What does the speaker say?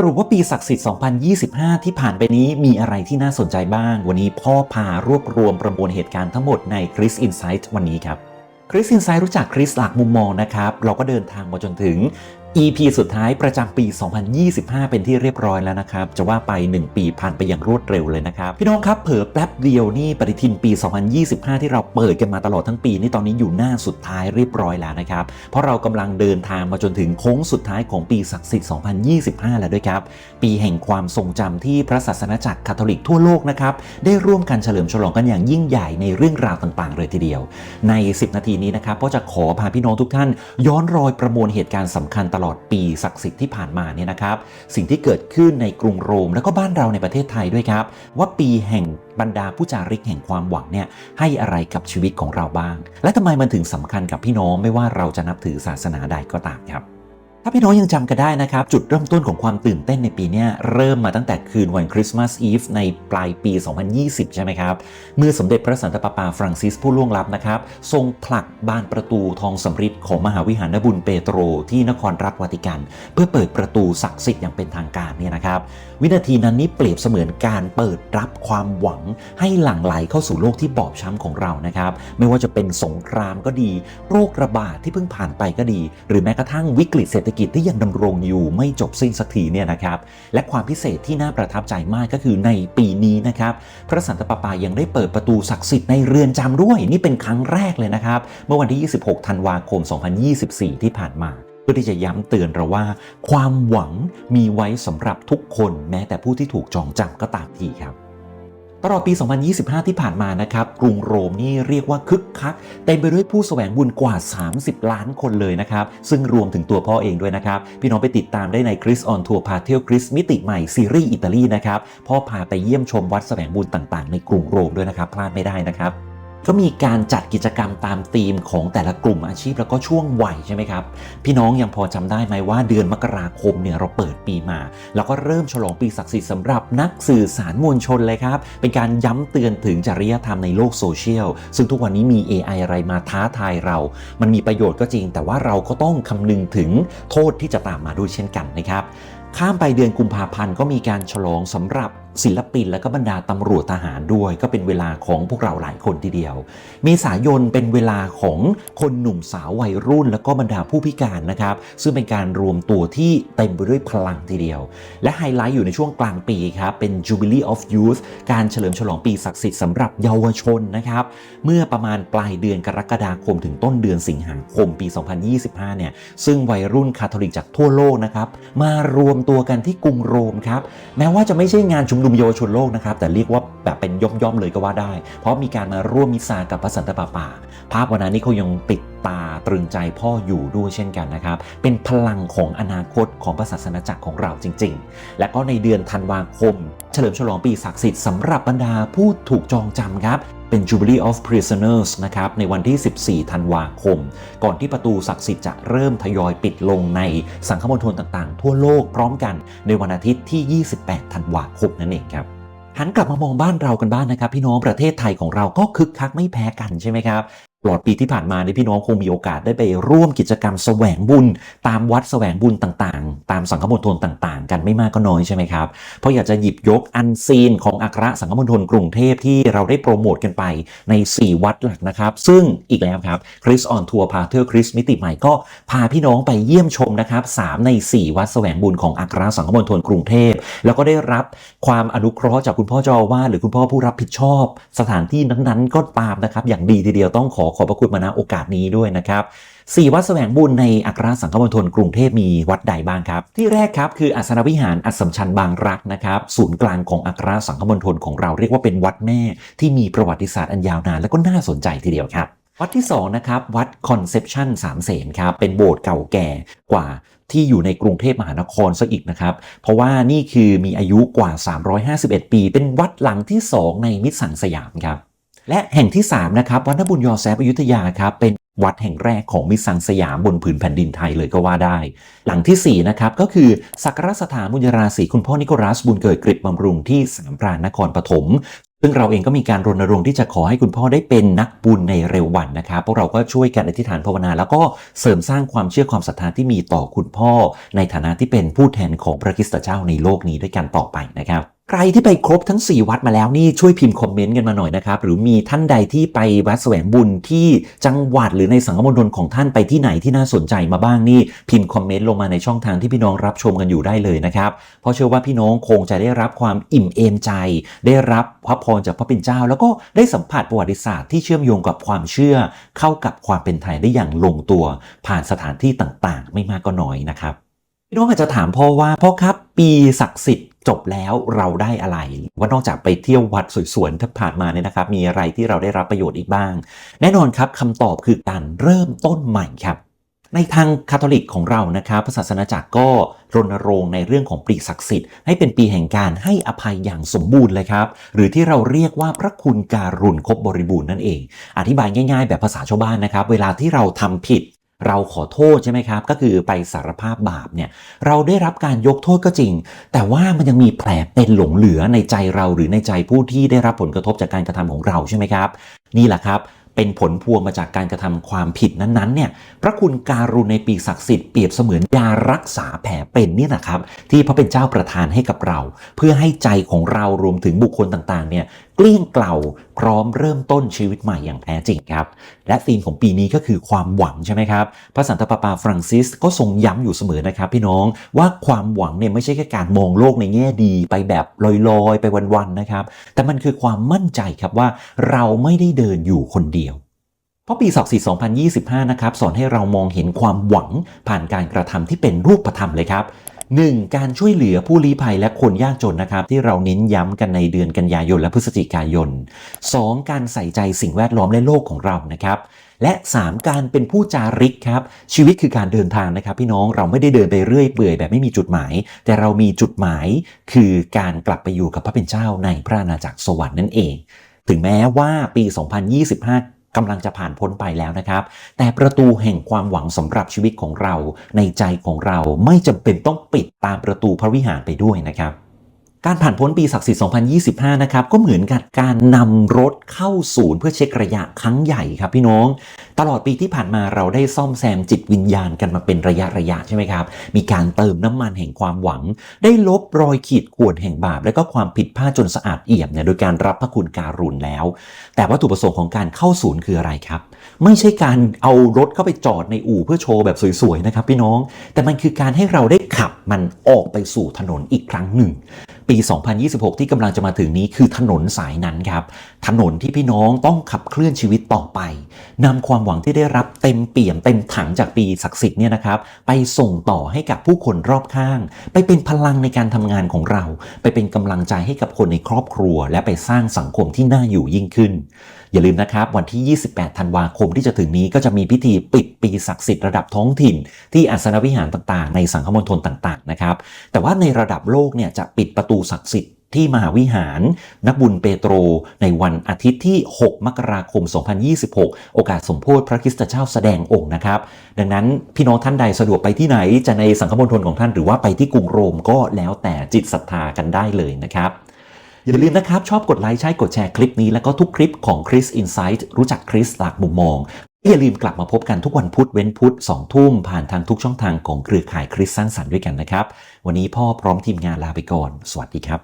สรุปว่าปีศักดิ์สิทธิ์ 2025 ที่ผ่านไปนี้มีอะไรที่น่าสนใจบ้าง วันนี้พ่อพารวบรวมประมวลเหตุการณ์ทั้งหมดใน Chris Insight วันนี้ครับคริสอินไซด์รู้จักคริสหลากมุมมองนะครับ เราก็เดินทางมาจนถึง EP สุดท้ายประจำปี 2025 เป็นที่เรียบร้อยแล้วนะครับ จะว่าไป 1 ปีผ่านไปอย่างรวดเร็วเลยนะครับ พี่น้องครับเผลอแป๊บเดียวนี่ปฏิทินปี 2025 ที่เราเปิดกันมาตลอดทั้งปีนี่ตอนนี้อยู่หน้าสุดท้ายเรียบร้อยแล้วนะครับ เพราะเรากำลังเดินทางมาจนถึงโค้งสุดท้ายของปีศักดิ์สิทธิ์ 2025 แล้วด้วยครับ ปีแห่งความทรงจำที่พระศาสนาจักรคาทอลิกทั่วโลกนะครับได้ร่วมกันเฉลิมฉลองกันอย่างยิ่งใหญ่ในเรื่องราวต่างๆ เลยทีเดียว ใน 10 นาทีนี้นะครับก็จะขอพาพี่น้องทุกท่าน ย้อนรอยประมวลเหตุการณ์สำคัญตลอดปีศักดิ์สิทธิ์ที่ผ่านมาเนี่ยนะครับ สิ่งที่เกิดขึ้นในกรุงโรม แล้วก็บ้านเราในประเทศไทยด้วยครับ ว่าปีแห่งบรรดาผู้จาริกแห่งความหวังเนี่ยให้อะไรกับชีวิตของเราบ้าง และทำไมมันถึงสำคัญกับพี่น้องไม่ว่าเราจะนับถือศาสนาใดก็ตามครับ ถ้าพี่น้องยังจำกันได้นะครับ จุดเริ่มต้นของความตื่นเต้นในปีนี้เริ่มมาตั้งแต่คืนวันคริสต์มาสอีฟในปลายปี 2020 ใช่ไหมครับ เมื่อสมเด็จพระสันตะปาปาฟรังซิสผู้ล่วงลับนะครับ ทรงผลักบานประตูทองสำริดของมหาวิหารบุญเปโตรที่นครรัฐวาติกัน เพื่อเปิดประตูศักดิ์สิทธิ์อย่างเป็นทางการเนี่ยนะครับ วินาทีนั้นนี่เปรียบเสมือนการเปิดรับความหวังให้หลั่งไหลเข้าสู่โลกที่บอบช้ำของเรานะครับไม่ว่าจะเป็นสงครามก็ดี โรคระบาดที่เพิ่งผ่านไปก็ดี หรือแม้กระทั่งวิกฤตเศรษฐกิจที่ยังดำรงอยู่ไม่จบสิ้นสักทีเนี่ยนะครับและความพิเศษที่น่าประทับใจมากก็คือในปีนี้นะครับพระสันตะปาปายังได้เปิดประตูศักดิ์สิทธิ์ในเรือนจำด้วย นี่เป็นครั้งแรกเลยนะครับเมื่อวันที่ 26 ธันวาคม 2024 ที่ผ่านมาเพื่อที่จะย้ำเตือนเราว่า ความหวังมีไว้สำหรับทุกคนแม้แต่ผู้ที่ถูกจองจำก็ตามทีครับ ตลอดปี 2025 ที่ผ่านมานะครับ กรุงโรมนี่เรียกว่าคึกคัก เต็มไปด้วยผู้แสวงบุญกว่า 30 ล้านคนเลยนะครับ ซึ่งรวมถึงตัวพ่อเองด้วยนะครับ พี่น้องไปติดตามได้ในคริสออนทัวร์พาเที่ยวคริสมิติใหม่ซีรีส์อิตาลีนะครับ พ่อพาไปเยี่ยมชมวัดแสวงบุญต่างๆ ในกรุงโรมด้วยนะครับ พลาดไม่ได้นะครับ ก็มีการจัดกิจกรรมตามธีมของแต่ละกลุ่มอาชีพแล้วก็ช่วงวัยใช่ไหมครับ พี่น้องยังพอจำได้ไหมว่าเดือนมกราคมเนี่ยเราเปิดปีมา แล้วก็เริ่มฉลองปีศักดิ์สิทธิ์สำหรับนักสื่อสารมวลชนเลยครับ เป็นการย้ำเตือนถึงจริยธรรมในโลกโซเชียล ซึ่งทุกวันนี้มี AI อะไรมาท้าทายเรา มันมีประโยชน์ก็จริง แต่ว่าเราก็ต้องคำนึงถึงโทษที่จะตามมาด้วยเช่นกันนะครับข้ามไปเดือนกุมภาพันธ์ก็มีการฉลองสำหรับ ศิลปินและก็บรรดาตำรวจทหารด้วย ก็เป็นเวลาของพวกเราหลายคนทีเดียว เมษายนเป็นเวลาของคนหนุ่มสาววัยรุ่น แล้วก็บรรดาผู้พิการนะครับ ซึ่งเป็นการรวมตัวที่เต็มไปด้วยพลังทีเดียว และไฮไลท์อยู่ในช่วงกลางปีครับ เป็น Jubilee of Youth การเฉลิมฉลองปีศักดิ์สิทธิ์สำหรับเยาวชนนะครับ เมื่อประมาณปลายเดือนกรกฎาคมถึงต้นเดือนสิงหาคมปี 2025 เนี่ย ซึ่งวัยรุ่นคาทอลิกจากทั่วโลกนะครับ มารวมตัวกันที่กรุงโรมครับ แม้ว่าจะไม่ใช่งานชุมนุมมเยาวชนโลกนะครับ แต่เรียกว่าแบบเป็นย่อมๆเลยก็ว่าได้ เพราะมีการมาร่วมมิสซากับพระสันตะปาปา ภาพวันนั้นนี่เขายังติดตาตรึงใจพ่ออยู่ด้วยเช่นกันนะครับ เป็นพลังของอนาคตของพระศาสนาจักรของเราจริง ๆ และก็ในเดือนธันวาคม เฉลิมฉลองปีศักดิ์สิทธิ์สำหรับบรรดาผู้ถูกจองจำครับเป็น Jubilee of Prisoners นะครับ ในวันที่ 14 ธันวาคม ก่อนที่ประตูศักดิ์สิทธิ์จะเริ่มทยอยปิดลงในสังคมณฑลต่างๆ ทั่วโลกพร้อมกันในวันอาทิตย์ที่ 28 ธันวาคมนั่นเองครับหันกลับมามองบ้านเรากันบ้างนะครับ พี่น้องประเทศไทยของเราก็คึกคักไม่แพ้กันใช่ไหมครับ ตลอดปีที่ผ่านมาในยพี่น้องคงมีโอกาสได้ไปร่วมกิจกรรมแสวงบุญ ตามวัดแสวงบุญต่างๆ ตามสังฆมณฑลต่างๆ กันไม่มากก็น้อยใช่ไหมครับ เพราะอยากจะหยิบยกอันซีนของอัครสังฆมณฑลกรุงเทพที่เราได้โปรโมทกันไปใน 4 วัดหลักนะครับ ซึ่งอีกแล้วครับคริสออนทัวร์พาเที่ยวคริสมิติใหม่ก็พาพี่น้องไปเยี่ยมชมนะครับ3ใน 4 วัดแสวงบุญของอัครสังฆมณฑลกรุงเทพ แล้วก็ได้รับความอนุเคราะห์จากคุณพ่อเจ้าอาวาหรือคุณพ่อผู้รับผิดชอบ สถานที่นั้นๆ ก็ตามนะครับอย่างดีทีเดียวต้องขอขอบพระคุณมาณโอกาสนี้ด้วยนะครับสี่วัดแสวงบุญในอัครสังฆมณฑลกรุงเทพมีวัดใดบ้างครับ ที่แรกครับคืออัศนวิหารอัสมชัญบางรักนะครับศูนย์กลางของอัครสังฆมณฑลของเราเรียกว่าเป็นวัดแม่ ที่มีประวัติศาสตร์อันยาวนานและก็น่าสนใจทีเดียวครับ วัดที่สองนะครับวัดคอนเซปชันสามเสนครับเป็นโบสถ์เก่าแก่กว่าที่อยู่ในกรุงเทพมหานครซะอีกนะครับ เพราะว่านี่คือมีอายุกว่า 351 ปี เป็นวัดหลังที่ 2 ในมิตรสังสยามครับ และแห่งที่ 3 นะครับ วัดนบุญยอแซฟอยุธยาครับ เป็นวัดแห่งแรกของมิสังสยามบนผืนแผ่นดินไทยเลยก็ว่าได้ หลังทีสี่4 นะครับ ก็คือสักการสถานบุญราศีคุณพ่อนิโคลัสบุญเกิดกริบบำรุงที่สามพรานนครปฐมซึ่งเราเองก็มีการรณรงค์ที่จะขอให้คุณพ่อได้เป็นนักบุญในเร็ววันนะครับพวกเราก็ช่วยกันอธิษฐานภาวนา แล้วก็เสริมสร้างความเชื่อความศรัทธาที่มีต่อคุณพ่อ ในฐานะที่เป็นผู้แทนของพระคริสตเจ้าในโลกนี้ด้วยกันต่อไปนะครับ ใครที่ไปครบทั้ง 4 วัดมาแล้วนี่ช่วยพิมพ์คอมเมนต์กันมาหน่อยนะครับ หรือมีท่านใดที่ไปวัดแสวงบุญที่จังหวัดหรือในสังคมณฑลของท่านไปที่ไหนที่น่าสนใจมาบ้างนี่พิมพ์คอมเมนต์ลงมาในช่องทางที่พี่น้องรับชมกันอยู่ได้เลยนะครับเพราะเชื่อว่าพี่น้องคงจะได้รับความอิ่มเอมใจ ได้รับพระพรจากพระเป็นเจ้า แล้วก็ได้สัมผัสประวัติศาสตร์ที่เชื่อมโยงกับความเชื่อ เข้ากับความเป็นไทยได้อย่างลงตัว ผ่านสถานที่ต่างๆ ไม่มากก็น้อยนะครับพี่น้องอาจจะถามพ่อว่าพ่อครับปีศักดิ์สิทธิ์ จบแล้วเราได้อะไร ว่านอกจากไปเที่ยววัดสวยๆที่ผ่านมาเนี่ยนะครับ มีอะไรที่เราได้รับประโยชน์อีกบ้าง แน่นอนครับคำตอบคือการเริ่มต้นใหม่ครับในทางคาทอลิกของเรานะครับพระศาสนาจักรก็รณรงค์ในเรื่องของปีศักดิ์สิทธิ์ ให้เป็นปีแห่งการให้อภัยอย่างสมบูรณ์เลยครับ หรือที่เราเรียกว่าพระคุณการุณครบบริบูรณ์นั่นเอง อธิบายง่ายๆ แบบภาษาชาวบ้านนะครับ เวลาที่เราทำผิด เราขอโทษใช่ไหมครับ ก็คือไปสารภาพบาปเนี่ยเราได้รับการยกโทษก็จริง แต่ว่ามันยังมีแผลเป็นหลงเหลือในใจเราหรือในใจผู้ที่ได้รับผลกระทบจากการกระทำของเราใช่ไหมครับ นี่แหละครับเป็นผลพวงมาจากการกระทำความผิดนั้นๆเนี่ยพระคุณการุณในปีศักดิ์สิทธิ์เปรียบเสมือนยารักษาแผลเป็นนี่นะครับ ที่พระเป็นเจ้าประทานให้กับเรา เพื่อให้ใจของเรารวมถึงบุคคลต่างๆเนี่ย เกลี้ยงเกล่าพร้อมเริ่มต้นชีวิตใหม่อย่างแท้จริงครับ และธีมของปีนี้ก็คือความหวังใช่ไหมครับ พระสันตะปาปาฟรังซิสก็ทรงย้ำอยู่เสมอนะครับ พี่น้องว่าความหวังเนี่ยไม่ใช่แค่การมองโลกในแง่ดีไปแบบลอยๆ ไปวันๆนะครับ แต่มันคือความมั่นใจครับว่าเราไม่ได้เดินอยู่คนเดียวเพราะปีศักดิ์สิทธิ์2025 นะครับ สอนให้เรามองเห็นความหวังผ่านการกระทำที่เป็นรูปธรรมเลยครับ 1. การช่วยเหลือผู้ลี้ภัยและคนยากจนนะครับ ที่เราเน้นย้ำกันในเดือนกันยายนและพฤศจิกายน 2. การใส่ใจสิ่งแวดล้อมและโลกของเรานะครับและ 3. การเป็นผู้จาริกครับ ชีวิตคือการเดินทางนะครับ พี่น้องเราไม่ได้เดินไปเรื่อยเปื่อยแบบไม่มีจุดหมาย แต่เรามีจุดหมาย คือการกลับไปอยู่กับพระเป็นเจ้าในพระอาณาจักรสวรรค์นั่นเอง ถึงแม้ว่าปี 2025 กำลังจะผ่านพ้นไปแล้วนะครับ แต่ประตูแห่งความหวังสำหรับชีวิตของเรา ในใจของเราไม่จำเป็นต้องปิดตามประตูพระวิหารไปด้วยนะครับ การผ่านพ้นปีศักดิ์สิทธิ์ 2025 นะครับ ก็เหมือนกับการนำรถเข้าศูนย์เพื่อเช็คระยะครั้งใหญ่ครับพี่น้อง ตลอดปีที่ผ่านมาเราได้ซ่อมแซมจิตวิญญาณกันมาเป็นระยะระยะใช่ไหมครับ มีการเติมน้ำมันแห่งความหวัง ได้ลบรอยขีดข่วนแห่งบาป และก็ความผิดพลาดจนสะอาดเอี่ยมเนี่ยโดยการรับพระคุณการุณแล้ว แต่วัตถุประสงค์ของการเข้าศูนย์คืออะไรครับ ไม่ใช่การเอารถเข้าไปจอดในอู่เพื่อโชว์แบบสวยๆนะครับพี่น้อง แต่มันคือการให้เราได้ขับมันออกไปสู่ถนนอีกครั้งหนึ่งปี 2026 ที่กำลังจะมาถึงนี้คือถนนสายนั้นครับ ถนนที่พี่น้องต้องขับเคลื่อนชีวิตต่อไปนำความหวังที่ได้รับเต็มเปี่ยมเต็มถังจากปีศักดิ์สิทธิ์เนี่ยนะครับไปส่งต่อให้กับผู้คนรอบข้าง ไปเป็นพลังในการทำงานของเรา ไปเป็นกำลังใจให้กับคนในครอบครัว และไปสร้างสังคมที่น่าอยู่ยิ่งขึ้น อย่าลืมนะครับวันที่ 28 ธันวาคมที่จะถึงนี้ก็จะมีพิธีปิดปีศักดิ์สิทธิ์ระดับท้องถิ่น ที่อาสนวิหารต่างๆ ในสังคมณฑลต่างๆนะครับแต่ว่าในระดับโลกเนี่ยจะปิดประตูศักดิ์สิทธิ์ที่มหาวิหาร นักบุญเปโตร ในวันอาทิตย์ที่ 6 มกราคม 2026 โอกาสสมโพธิพระคริสตเจ้าแสดงองค์นะครับ ดังนั้นพี่น้องท่านใดสะดวกไปที่ไหน จะในสังคมณฑลของท่านหรือว่าไปที่กรุงโรมก็แล้วแต่จิตศรัทธากันได้เลยนะครับ อย่าลืมนะครับ ชอบกดไลค์ใช่กดแชร์คลิปนี้แล้วก็ทุกคลิปของ Chris Insight รู้จักคริสหลากมุมมอง อย่าลืมกลับมาพบกันทุกวันพุธเว้นพุธ2ทุ่มผ่านทางทุกช่องทางของเครือข่ายคริสสร้างสรรค์ด้วยกันนะครับ วันนี้พ่อพร้อมทีมงานลาไปก่อน สวัสดีครับ